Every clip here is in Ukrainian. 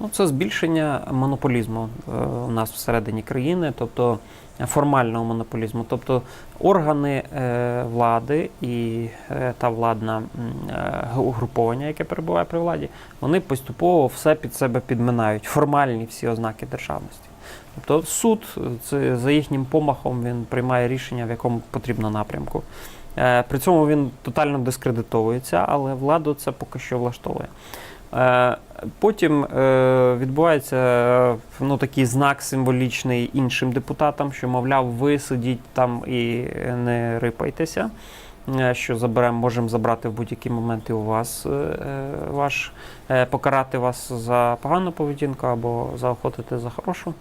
Ну, це збільшення монополізму е, у нас всередині країни, тобто формального монополізму. Тобто органи е, влади і е, та владна угруповання, яке перебуває при владі, вони поступово все під себе підминають, формальні всі ознаки державності. Тобто суд це за їхнім помахом він приймає рішення, в якому потрібно напрямку. При цьому він тотально дискредитовується, але владу це поки що влаштовує. Е, Потім е, відбувається е, ну, такий знак символічний іншим депутатам, що, мовляв, ви сидіть там і не рипайтеся, що заберемо, можемо забрати в будь-який момент і у вас ваш, покарати вас за погану поведінку або заохотити за хорошу.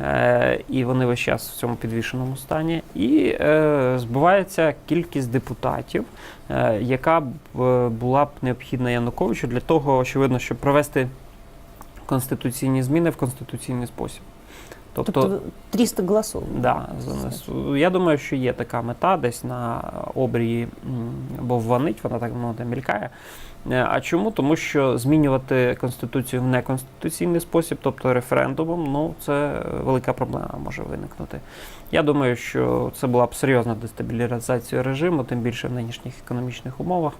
Е, і вони весь час в цьому підвішеному стані. І е, збивається кількість депутатів, е, яка була б необхідна Януковичу для того, очевидно, щоб провести конституційні зміни в конституційний спосіб. Тобто, Тобто 300 голосов. Да. Я думаю, що є така мета десь на обрії, бо вванить, вона так мовити мількає. Е, А чому? Тому що змінювати конституцію в неконституційний спосіб, тобто референдумом, ну це велика проблема може виникнути. Я думаю, що це була б серйозна дестабілізація режиму, тим більше в нинішніх економічних умовах.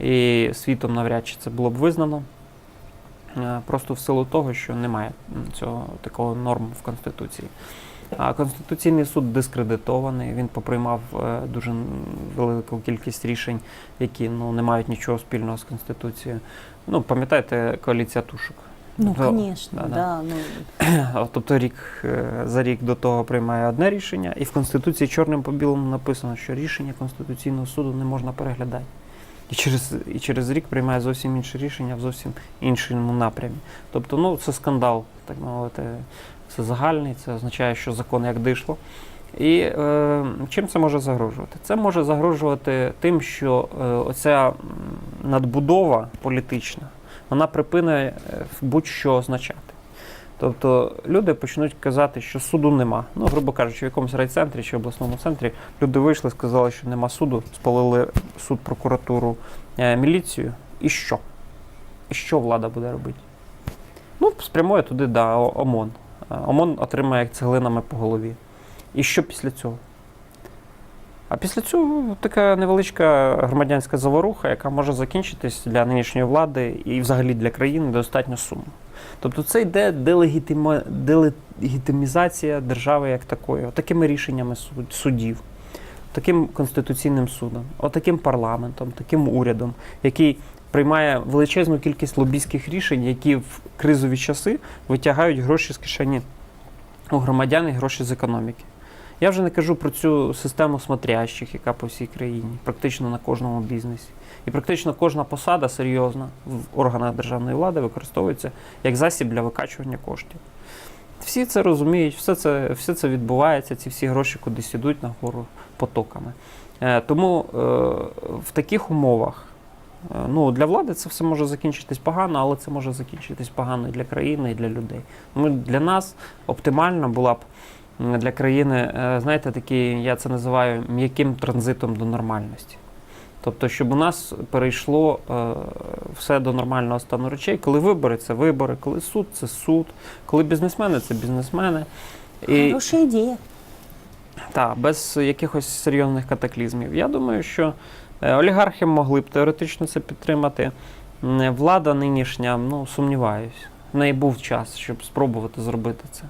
І світом навряд чи це було б визнано. Е, Просто в силу того, що немає цього такого норм в Конституції. А Конституційний суд дискредитований, він поприймав е, дуже велику кількість рішень, які ну, не мають нічого спільного з Конституцією. Ну, пам'ятаєте, коаліція тушок. Ну, конечно, да, да. да. ну, Тобто рік е, за рік до того приймає одне рішення, і в Конституції чорним по білому написано, що рішення Конституційного суду не можна переглядати. І через, і через рік приймає зовсім інше рішення в зовсім іншому напрямі. Тобто, ну, це скандал, так мовити, це загальний, це означає, що закон як дишло. І е, чим це може загрожувати? Це може загрожувати тим, що е, оця надбудова політична, вона припине будь-що означати. Тобто люди почнуть казати, що суду нема. Ну, грубо кажучи, в якомусь райцентрі чи обласному центрі люди вийшли, сказали, що нема суду, спалили суд, прокуратуру, е, міліцію. І що? І що влада буде робити? Ну, спрямує туди, да, ОМОН. Е, ОМОН отримає цеглинами по голові. І що після цього? А після цього така невеличка громадянська заворуха, яка може закінчитись для нинішньої влади і взагалі для країни достатньо сумно. Тобто це йде делегітима... делегітимізація держави як такої, такими рішеннями суд- судів, таким конституційним судом, отаким парламентом, таким урядом, який приймає величезну кількість лобійських рішень, які в кризові часи витягають гроші з кишені у громадян і гроші з економіки. Я вже не кажу про цю систему смотрящих, яка по всій країні, практично на кожному бізнесі. І практично кожна посада серйозна в органах державної влади використовується як засіб для викачування коштів. Всі це розуміють, все це, все це відбувається, ці всі гроші кудись ідуть нагору потоками. Е, тому е, в таких умовах е, ну, для влади це все може закінчитись погано, але це може закінчитись погано і для країни, і для людей. Тому для нас оптимально була б для країни, е, знаєте, такий, я це називаю м'яким транзитом до нормальності. Тобто, щоб у нас перейшло е, все до нормального стану речей, коли вибори це вибори, коли суд це суд, коли бізнесмени це бізнесмени. І, Хорошая идея. та, без якихось серйозних катаклізмів. Я думаю, що е, олігархи могли б теоретично це підтримати. Влада нинішня, ну, сумніваюсь. В неї був час, щоб спробувати зробити це.